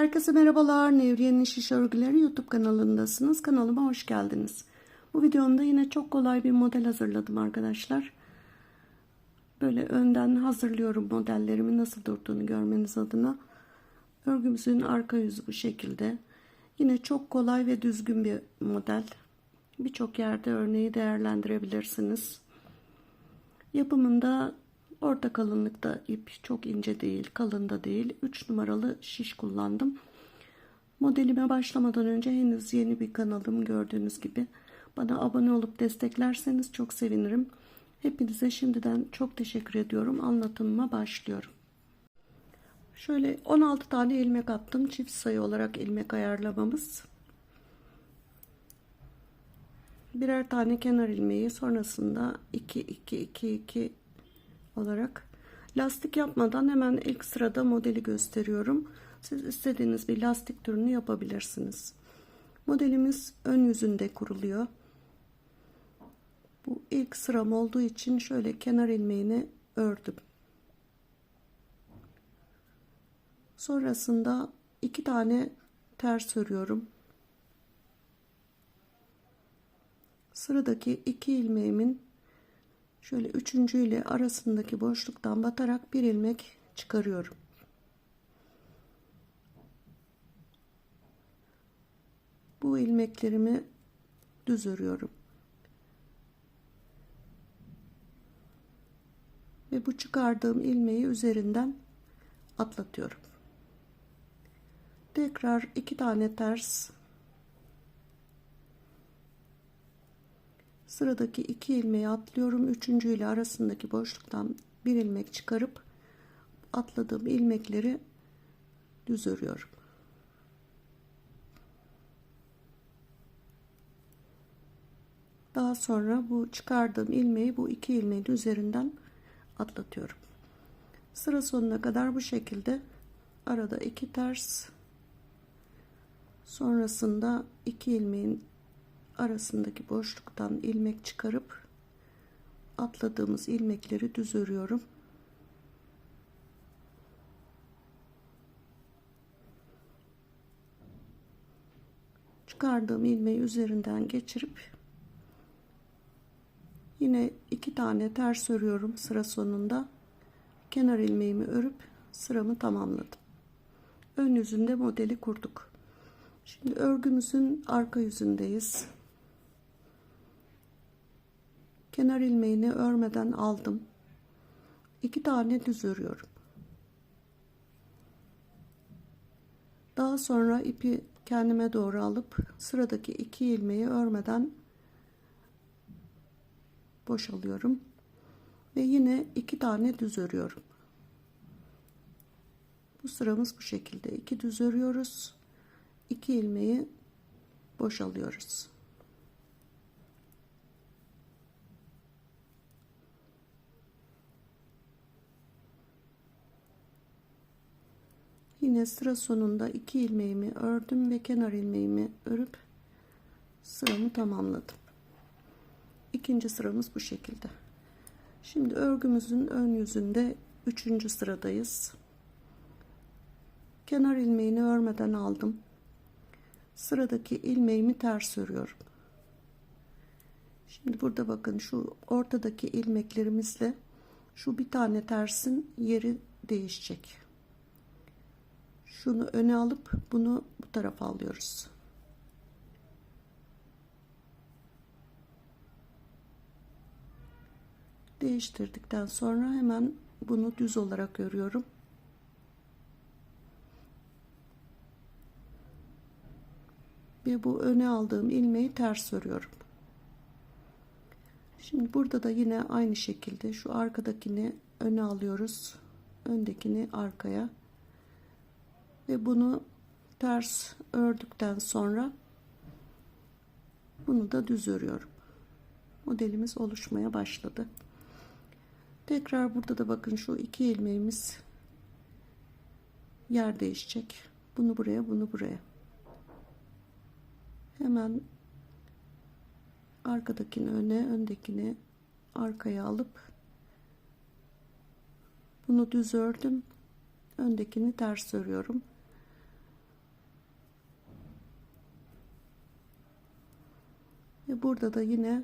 Herkese merhabalar. Nevriye'nin Şiş Örgüleri YouTube kanalındasınız. Kanalıma hoş geldiniz. Bu videomda yine çok kolay bir model hazırladım arkadaşlar. Böyle önden hazırlıyorum modellerimi nasıl durduğunu görmeniz adına. Örgümüzün arka yüzü bu şekilde. Yine çok kolay ve düzgün bir model. Birçok yerde örneği değerlendirebilirsiniz. Yapımında orta kalınlıkta ip çok ince değil, kalın da değil. 3 numaralı şiş kullandım. Modelime başlamadan önce henüz yeni bir kanalım gördüğünüz gibi. Bana abone olup desteklerseniz çok sevinirim. Hepinize şimdiden çok teşekkür ediyorum. Anlatımıma başlıyorum. Şöyle 16 tane ilmek attım. Çift sayı olarak ilmek ayarlamamız. Birer tane kenar ilmeği sonrasında 2 2 2 2 olarak lastik yapmadan hemen ilk sırada modeli gösteriyorum. Siz istediğiniz bir lastik türünü yapabilirsiniz. Modelimiz ön yüzünde kuruluyor. Bu ilk sıram olduğu için şöyle kenar ilmeğini ördüm. Sonrasında iki tane ters örüyorum. Sıradaki iki ilmeğimin şöyle üçüncü ile arasındaki boşluktan batarak bir ilmek çıkarıyorum. Bu ilmeklerimi düz örüyorum. Ve bu çıkardığım ilmeği üzerinden atlatıyorum. Tekrar iki tane ters sıradaki iki ilmeği atlıyorum. Üçüncü ile arasındaki boşluktan bir ilmek çıkarıp atladığım ilmekleri düz örüyorum. Daha sonra bu çıkardığım ilmeği bu iki ilmeğin üzerinden atlatıyorum. Sıra sonuna kadar bu şekilde arada iki ters sonrasında iki ilmeğin arasındaki boşluktan ilmek çıkarıp atladığımız ilmekleri düz örüyorum. Çıkardığım ilmeği üzerinden geçirip yine iki tane ters örüyorum sıra sonunda. Kenar ilmeğimi örüp sıramı tamamladım. Ön yüzünde modeli kurduk. Şimdi örgümüzün arka yüzündeyiz kenar ilmeğini örmeden aldım. İki tane düz örüyorum. Daha sonra ipi kendime doğru alıp sıradaki iki ilmeği örmeden boşalıyorum. Ve yine iki tane düz örüyorum. Bu sıramız bu şekilde. iki düz örüyoruz. iki ilmeği boşalıyoruz. Yine sıra sonunda iki ilmeğimi ördüm ve kenar ilmeğimi örüp sıramı tamamladım. İkinci sıramız bu şekilde. Şimdi örgümüzün ön yüzünde üçüncü sıradayız. Kenar ilmeğini örmeden aldım. Sıradaki ilmeğimi ters örüyorum. Şimdi burada bakın şu ortadaki ilmeklerimizle şu bir tane tersin yeri değişecek şunu öne alıp bunu bu tarafa alıyoruz. Değiştirdikten sonra hemen bunu düz olarak örüyorum. Ve bu öne aldığım ilmeği ters örüyorum. Şimdi burada da yine aynı şekilde şu arkadakini öne alıyoruz. Öndekini arkaya ve bunu ters ördükten sonra bunu da düz örüyorum. Modelimiz oluşmaya başladı. Tekrar burada da bakın şu iki ilmeğimiz yer değişecek. Bunu buraya, bunu buraya. Hemen arkadakini öne, öndekini arkaya alıp bunu düz ördüm öndekini ters örüyorum. Ve burada da yine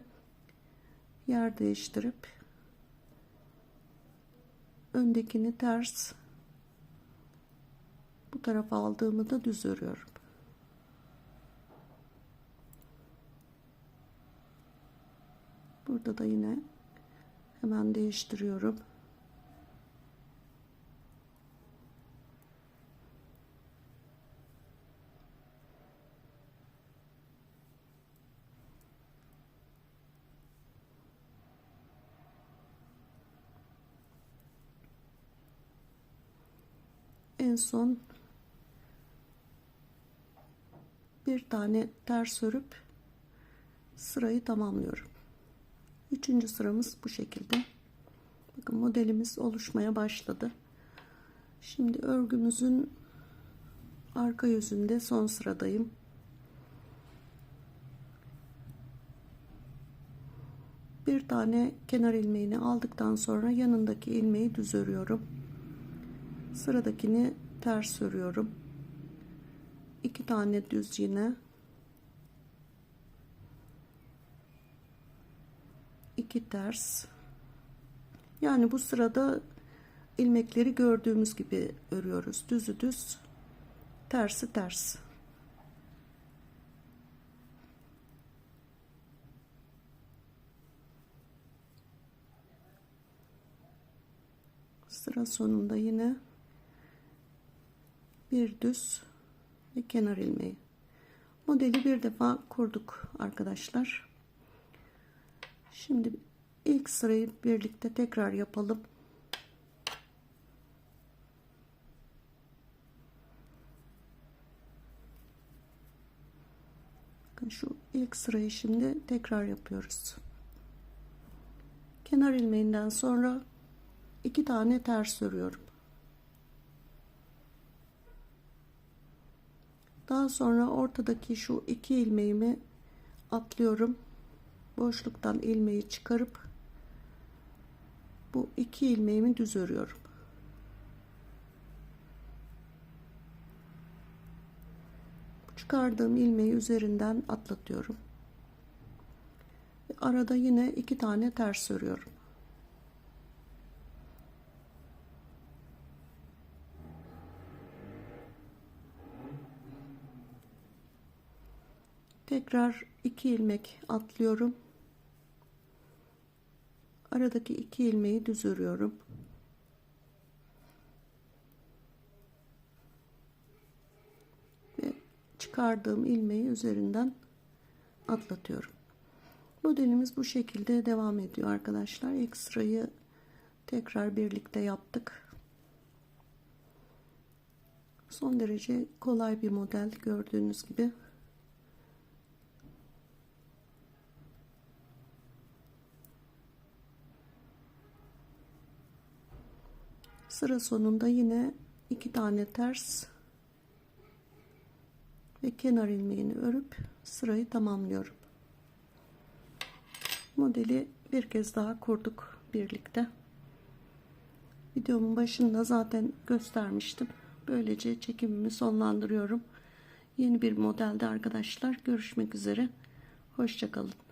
yer değiştirip öndekini ters bu tarafa aldığımı da düz örüyorum. Burada da yine hemen değiştiriyorum. En son bir tane ters örüp sırayı tamamlıyorum. Üçüncü sıramız bu şekilde. Bakın modelimiz oluşmaya başladı. Şimdi örgümüzün arka yüzünde son sıradayım. Bir tane kenar ilmeğini aldıktan sonra yanındaki ilmeği düz örüyorum. Sıradakini ters örüyorum. İki tane düz yine. iki ters. Yani bu sırada ilmekleri gördüğümüz gibi örüyoruz. Düzü düz, tersi ters. Sıra sonunda yine bir düz ve kenar ilmeği. Modeli bir defa kurduk arkadaşlar. Şimdi ilk sırayı birlikte tekrar yapalım. Şu ilk sırayı şimdi tekrar yapıyoruz. Kenar ilmeğinden sonra iki tane ters örüyorum. Daha sonra ortadaki şu iki ilmeğimi atlıyorum. Boşluktan ilmeği çıkarıp bu iki ilmeğimi düz örüyorum. Çıkardığım ilmeği üzerinden atlatıyorum. Arada yine iki tane ters örüyorum. Tekrar iki ilmek atlıyorum. Aradaki iki ilmeği düz örüyorum. Ve çıkardığım ilmeği üzerinden atlatıyorum. Modelimiz bu şekilde devam ediyor arkadaşlar. İlk sırayı tekrar birlikte yaptık. Son derece kolay bir model gördüğünüz gibi. Sıra sonunda yine iki tane ters ve kenar ilmeğini örüp sırayı tamamlıyorum. Modeli bir kez daha kurduk birlikte. Videomun başında zaten göstermiştim. Böylece çekimimi sonlandırıyorum. Yeni bir modelde arkadaşlar görüşmek üzere. Hoşçakalın.